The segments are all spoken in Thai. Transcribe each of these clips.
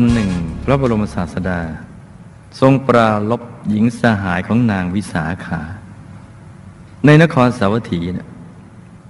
วันหนึ่ง พระบรมศาสดา ทรงปราลบหญิงสหายของนางวิสาขา ในนครสาวัตถีนะ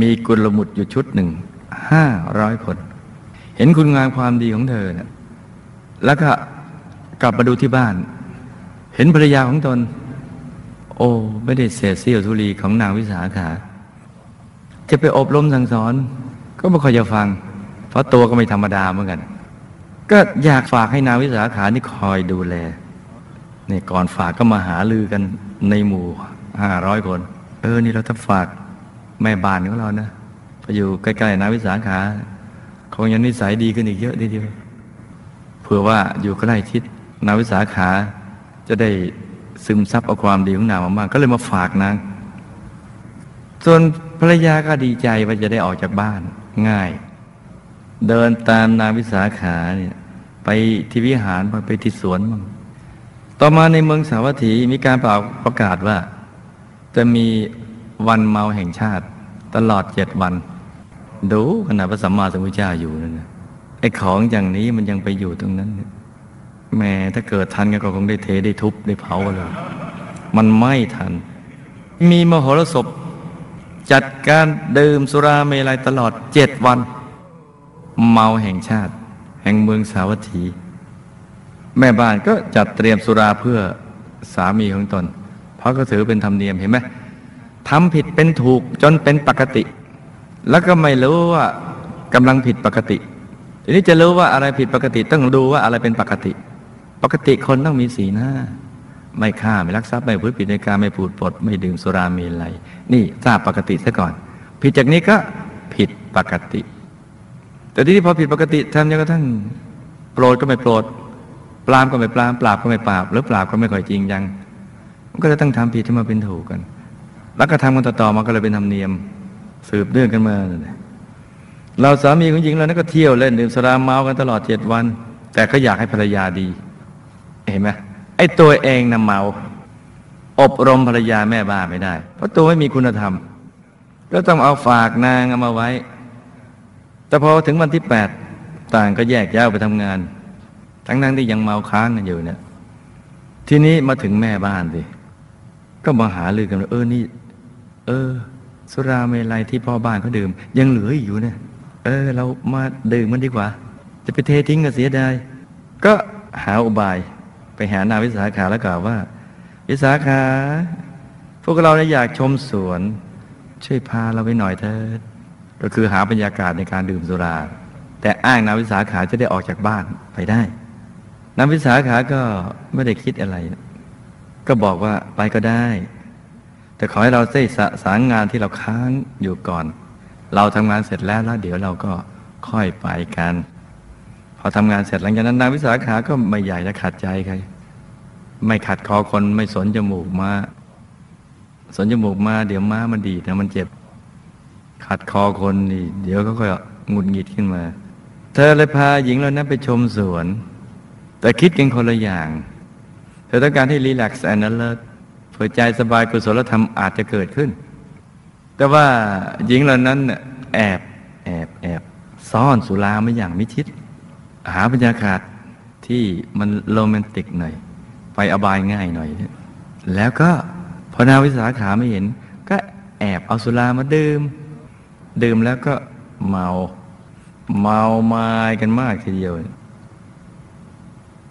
มีกุลมุตอยู่ชุดหนึ่งห้าร้อยคน เห็นคุณงามความดีของเธอนะแล้วก็กลับมาดูที่บ้าน เห็นภรรยาของตน โอ้ไม่ได้เสียเสี้ยวทุลีของนางวิสาขา จะไปอบรมสั่งสอน ก็ไม่ค่อยจะฟัง เพราะตัวก็ไม่ธรรมดาเหมือนกัน ก็อยากฝากให้นางวิสาขานี่คอยดูแลนี่ก่อนฝากก็มาหาลือกันในหมู่ห้าร้อยคน เออ นี่เราถ้าฝากแม่บ้านของเรานะไปอยู่ใกล้ๆนางวิสาขาคงยังนิสัยดีขึ้นอีกเยอะทีเดียวเผื่อว่าอยู่ใกล้ชิดนางวิสาขาจะได้ซึมซับเอาความดีของนางมามากก็เลยมาฝากนางส่วนภรรยาก็ดีใจว่าจะได้ออกจากบ้านง่าย เดินตามนางวิสาขาเนี่ย ไปที่วิหารไปที่สวนมั่งต่อมาในเมืองสาวัตถีมีการประกาศว่า จะมีวันเมาแห่งชาติตลอดเจ็ดวัน ดูขณะพระสัมมาสัมพุทธเจ้าอยู่นั่นนะไอ้ของอย่างนี้มันยังไปอยู่ตรงนั้นนี่แม่ถ้าเกิดทันก็คงได้เทได้ทุบได้เผาเลยมันไม่ทัน มีมโหรสพจัดการดื่มสุราเมลัยตลอดเจ็ดวัน เมาแห่งชาติ แห่งเมืองสาวัตถี แม่บ้านก็จัดเตรียมสุราเพื่อสามีของตน เพราะก็ถือเป็นธรรมเนียมเห็นไหมทำผิดเป็นถูกจนเป็นปกติ แล้วก็ไม่รู้ว่ากำลังผิดปกติ ทีนี้จะรู้ว่าอะไรผิดปกติ ต้องดูว่าอะไรเป็นปกติ ปกติคนต้องมีสีหน้า ไม่ฆ่าไม่ลักทรัพย์ไม่พูดผิดในการไม่พูดปด ไม่ดื่มสุรามีอะไร นี่ทราบปกติซะก่อน ผิดจากนี้ก็ผิดปกติ แต่ที่นี่พอผิดปกติทำยังกระทั่งโปรดก็ไม่โปรด ปรามก็ไม่ปราม ปราบก็ไม่ปราบ หรือปราบก็ไม่ค่อยจริงยัง มันก็จะต้องทำผิดที่มาเป็นถูกกัน แล้วก็ทำกันต่อๆมาก็เลยเป็นธรรมเนียม สืบเนื่องกันมา เราสามีของหญิงเรานั้นก็เที่ยวเล่นดื่มสราเมากันตลอดเจ็ดวัน แต่ก็อยากให้ภรรยาดี เห็นไหมไอ้ตัวเองนะเมา อบรมภรรยาแม่บ้านไม่ได้ เพราะตัวไม่มีคุณธรรมก็ต้องเอาฝากนางเอามาไว้ แต่พอถึงวันที่แปดต่างก็แยกย้ายไปทำงาน ทั้งนั้นที่ยังเมาค้างกันอยู่เนี่ย ทีนี้มาถึงแม่บ้านสิก็มาหาลือกันว่าเออนี่ เออ สุราเมลัยที่พ่อบ้านเขาดื่ม ยังเหลืออยู่เนี่ยเออ เรามาดื่มมันดีกว่า จะไปเททิ้งก็เสียดายก็หาอุบายไปหานาวิสาขาแล้วกล่าวว่า วิสาขา พวกเราเนี่ยอยากชมสวน ช่วยพาเราไปหน่อยเถิด ก็คือหาบรรยากาศในการดื่มสุรา แต่อ้างนาวิสาขาจะได้ออกจากบ้านไปได้นาวิสาขาก็ไม่ได้คิดอะไร ก็บอกว่าไปก็ได้ แต่ขอให้เราได้สะสางงานที่เราค้างอยู่ก่อน เราทำงานเสร็จแล้วแล้วเดี๋ยวเราก็ค่อยไปกัน พอทำงานเสร็จหลังจากนั้นนางวิสาขาก็ไม่ใหญ่และขัดใจใครไม่ขัดคอคนไม่สนจมูกมาสนจมูกมาเดี๋ยวม้ามันดีนะมันเจ็บ ขัดคอคนนี่เดี๋ยวเขาก็หงุดหงิดขึ้นมา เธอเลยพาหญิงเหล่านั้นไปชมสวน แต่คิดกันคนละอย่าง เธอต้องการให้รีแลกซ์แอนด์เลิศเพื่อใจสบายกุศลธรรมอาจจะเกิดขึ้น แต่ว่าหญิงเหล่านั้นแอบแอบแอบซ่อนสุราม่อย่างมิชิด หาบรรยากาศที่มันโรแมนติกหน่อย ไปอบายง่ายหน่อย แล้วก็พอนาวิสาขาไม่เห็น ก็แอบเอาสุรามาดื่ม ดื่มแล้วก็เมา เมาไมากันมากทีเดียว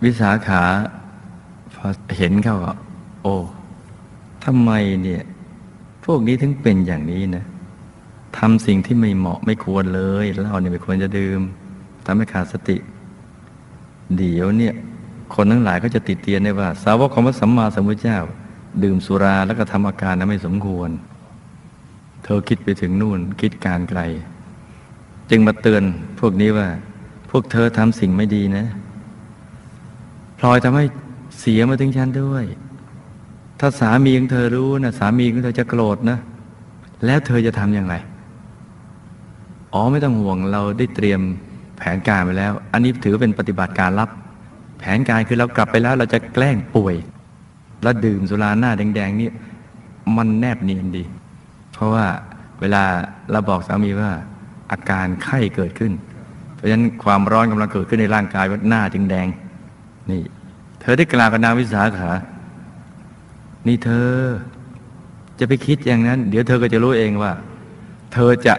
วิสาขาพอเห็นเขาก็โอ้ทำไมเนี่ย พวกนี้ถึงเป็นอย่างนี้นะทำสิ่งที่ไม่เหมาะไม่ควรเลยเราเนี่ยไม่ควรจะดื่มทำให้ขาดสติ เดี๋ยวเนี่ยคนทั้งหลายก็จะติดเตียนได้ว่า สาวกของพระสัมมาสัมพุทธเจ้า ดื่มสุราแล้วก็ทำอาการนั้นไม่สมควร เธอคิดไปถึงนู่นคิดการไกล จึงมาเตือนพวกนี้ว่า พวกเธอทำสิ่งไม่ดีนะพลอยทำให้เสียมาถึงฉันด้วย ถ้าสามีของเธอรู้นะสามีของเธอจะโกรธนะ แล้วเธอจะทำอย่างไร อ๋อไม่ต้องห่วงเราได้เตรียมแผนการไปแล้ว อันนี้ถือเป็นปฏิบัติการลับ แผนการคือเรากลับไปแล้วเราจะแกล้งป่วย แล้วดื่มสุราหน้าแดง ๆ นี่มันแนบเนียนดี ราะว่าเวลาเราบอกสามีว่าอาการไข้เกิดขึ้น เพราะฉะนั้นความร้อนกำลังเกิดขึ้นในร่างกายว่าหน้าจึงแดง นี่ เธอได้กล่าวกับนางวิสาขา นี่เธอจะไปคิดอย่างนั้น เดี๋ยวเธอก็จะรู้เองว่า เธอจะ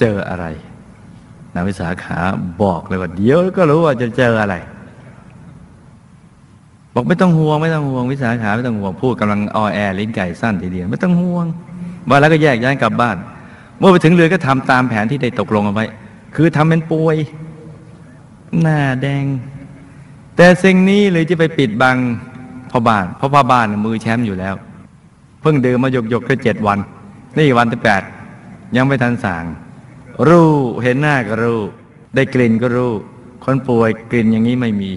เจออะไร นางวิสาขาบอกเลยว่าเดี๋ยวก็รู้ว่าจะเจออะไร บอกไม่ต้องห่วง ไม่ต้องห่วงวิสาขาไม่ต้องห่วงพูดกำลังออแอลิ้นไก่สั้นทีเดียวไม่ต้องห่วง ว่าแล้วก็แยกย้ายกลับบ้าน เมื่อไปถึงเรือก็ทำตามแผนที่ได้ตกลงเอาไว้ คือทำเป็นป่วย หน้าแดง แต่สิ่งนี้เลยจะไปปิดบังพ่อบ้านเพราะพ่อบ้านมือแชมป์อยู่แล้ว เพิ่งเดินมาหยกหยกแค่เจ็ดวัน นี่วันที่แปดยังไม่ทันสั่งรู้เห็นหน้าก็รู้ ได้กลิ่นก็รู้ คนป่วยกลิ่นอย่างนี้ไม่มี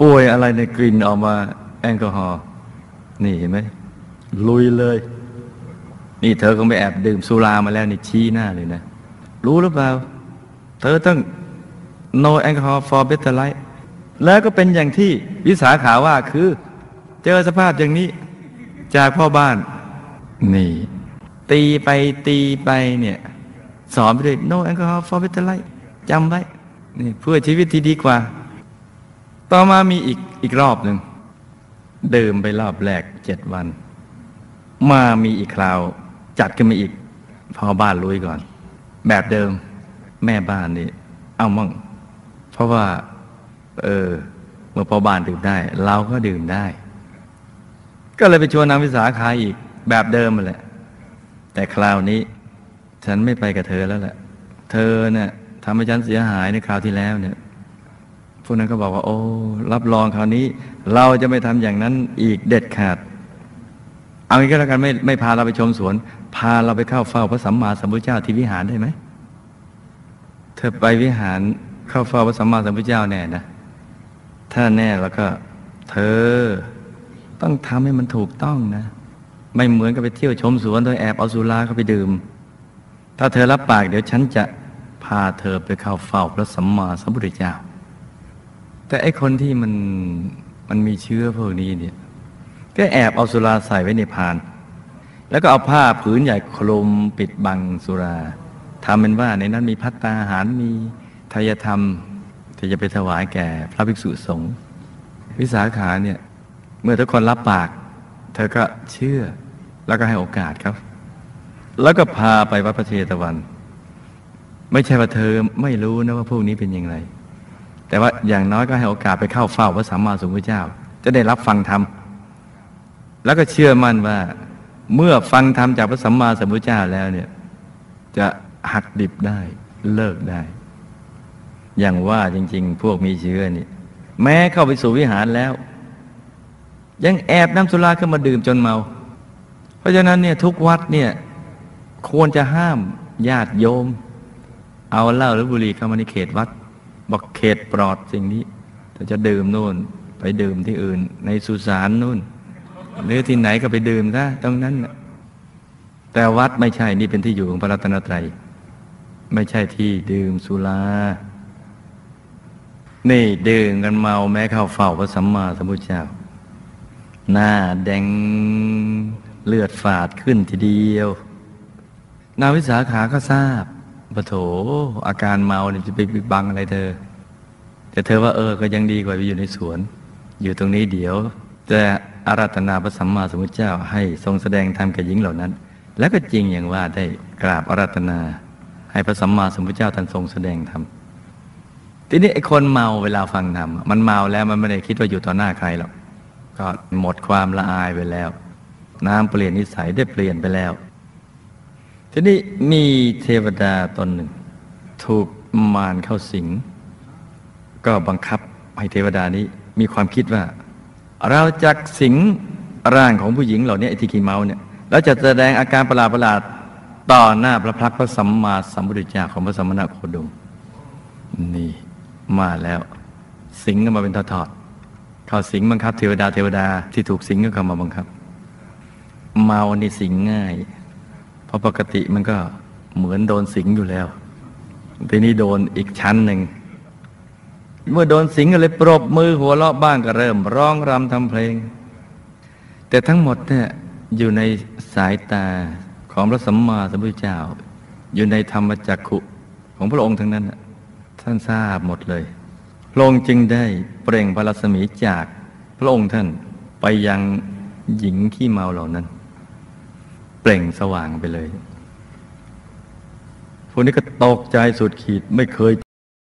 ป่วยอะไรในกลิ่นออกมาแอลกอฮอล์นี่เห็นไหมลุยเลย นี่เธอคงไปแอบดื่มสุรามาแล้วนี่ชี้หน้าเลยนะ รู้หรือเปล่า เธอต้อง no alcohol for better life แล้วก็เป็นอย่างที่วิสาขาว่าคือ เจอสภาพอย่างนี้ จากพ่อบ้าน นี่ ตีไปตีไปเนี่ย สอนไปด้วย no alcohol for better life จำไว้นี่เพื่อชีวิตที่ดีกว่า ต่อมามีอีกอีกรอบหนึ่งเดื่มไปรอบแรกเจ็ดวัน มามีอีกคราว จัดขึ้นมาอีกพอบ้านลุยก่อน แบบเดิมแม่บ้านนี่ เอามั่ง เพราะว่า เออ เมื่อพอบ้านดื่มได้ เราก็ดื่มได้ ก็เลยไปชวนนางวิสาขาอีก แบบเดิมมาแหละ แต่คราวนี้ ฉันไม่ไปกับเธอแล้วแหละ เธอเนี่ยทำให้ฉันเสียหายในคราวที่แล้วเนี่ยพวกนั้นก็บอกว่า โอ้ รับรองคราวนี้ เราจะไม่ทำอย่างนั้นอีกเด็ดขาด เอางี้ก็แล้วกันไม่ไม่พาเราไปชมสวน พาเราไปเข้าเฝ้าพระสัมมาสัมพุทธเจ้าที่วิหารได้ไหมเธอไปวิหารเข้าเฝ้าพระสัมมาสัมพุทธเจ้าแน่นะ ถ้าแน่แล้วก็ เธอต้องทำให้มันถูกต้องนะ ไม่เหมือนกับไปเที่ยวชมสวนโดยแอบเอาสุราเข้าไปดื่ม ถ้าเธอรับปากเดี๋ยวฉันจะพาเธอไปเข้าเฝ้าพระสัมมาสัมพุทธเจ้า แต่ไอ้คนที่มันมันมีเชื้อพวกนี้เนี่ย ก็แอบเอาสุราใส่ไว้ในพาน แล้วก็เอาผ้าผืนใหญ่คลุมปิดบังสุราทำเป็นว่าในนั้นมีพัตตาหารมีทายธรรม ที่จะไปถวายแก่พระภิกษุสงฆ์วิสาขาเนี่ยเมื่อทุกคนรับปาก เธอก็เชื่อแล้วก็ให้โอกาสครับ แล้วก็พาไปวัดพระเชตวัน ไม่ใช่ว่าเธอไม่รู้นะว่าพวกนี้เป็นอย่างไร แต่ว่าอย่างน้อยก็ให้โอกาสไปเข้าเฝ้าพระสัมมาสัมพุทธเจ้า จะได้รับฟังธรรม แล้วก็เชื่อมั่นว่า เมื่อฟังธรรมจากพระสัมมาสัมพุทธเจ้าแล้วเนี่ย จะหักดิบได้เลิกได้ อย่างว่าจริง ๆ พวกมีเชื้อนี่ แม้เข้าไปสู่วิหารแล้ว ยังแอบน้ำสุราเข้ามาดื่มจนเมา เพราะฉะนั้นเนี่ยทุกวัดเนี่ยควรจะห้ามญาติโยม เอาเหล้าหรือบุหรี่เข้ามาในเขตวัด บอกเขตปลอดสิ่งนี้ถ้าจะดื่มนู่น ไปดื่มที่อื่น ในสุสานนู่น หรือที่ไหนก็ไปดื่มซะตรงนั้นแต่วัดไม่ใช่นี่เป็นที่อยู่ของพระรัตนตรัย ไม่ใช่ที่ดื่มสุรานี่ดื่มกันเมาแม้เข้าเฝ้าพระสัมมาสัมพุทธเจ้า หน้าแดงเลือดฝาดขึ้นทีเดียว นาวิสาขาก็ทราบปะโถอาการเมาเนี่ยจะไปบังอะไรเธอ แต่เธอว่าเออก็ยังดีกว่าไปอยู่ในสวน อยู่ตรงนี้เดี๋ยว จะ อาราธนาพระสัมมาสัมพุทธเจ้าให้ทรงแสดงธรรมแก่หญิงเหล่านั้น แล้วก็จริงอย่างว่าได้กราบอาราธนา ให้พระสัมมาสัมพุทธเจ้าท่านทรงแสดงธรรมทีนี้ไอ้คนเมาเวลาฟังธรรมมันเมาแล้วมันไม่ได้คิดว่าอยู่ต่อหน้าใครหรอกก็หมดความละอายไปแล้ว น้ำเปลี่ยนนิสัยได้เปลี่ยนไปแล้ว ทีนี้มีเทวดาตนหนึ่ง ถูกมารเข้าสิง ก็บังคับให้เทวดานี้มีความคิดว่า เราจะสิงร่างของผู้หญิงเหล่านี้ไอ้ที่ขี้เมาเนี่ยแล้วจะแสดงอาการประหลาดๆต่อหน้าพระพักตร์พระสัมมาสัมพุทธเจ้าของพระสมณโคดม นี่มาแล้ว สิงก็มาเป็นทอดๆเขาสิงบังคับเทวดาเทวดาที่ถูกสิงก็เข้ามาบังคับ เมานี่สิงง่าย เพราะปกติมันก็เหมือนโดนสิงอยู่แล้ว ทีนี้โดนอีกชั้นหนึ่ง เมื่อโดนสิงก็เลยปรบมือหัวเราะบ้างก็เริ่มร้องรำทำเพลง แต่ทั้งหมดเนี่ยอยู่ในสายตาของพระสัมมาสัมพุทธเจ้า อยู่ในธรรมจักขุของพระองค์ทั้งนั้นท่านทราบหมดเลยพระองค์จึงได้เปล่งพระรศมีจากพระองค์ท่านไปยังหญิงขี้เมาเหล่านั้น เปล่งสว่างไปเลยคนนี้ก็ตกใจสุดขีดไม่เคย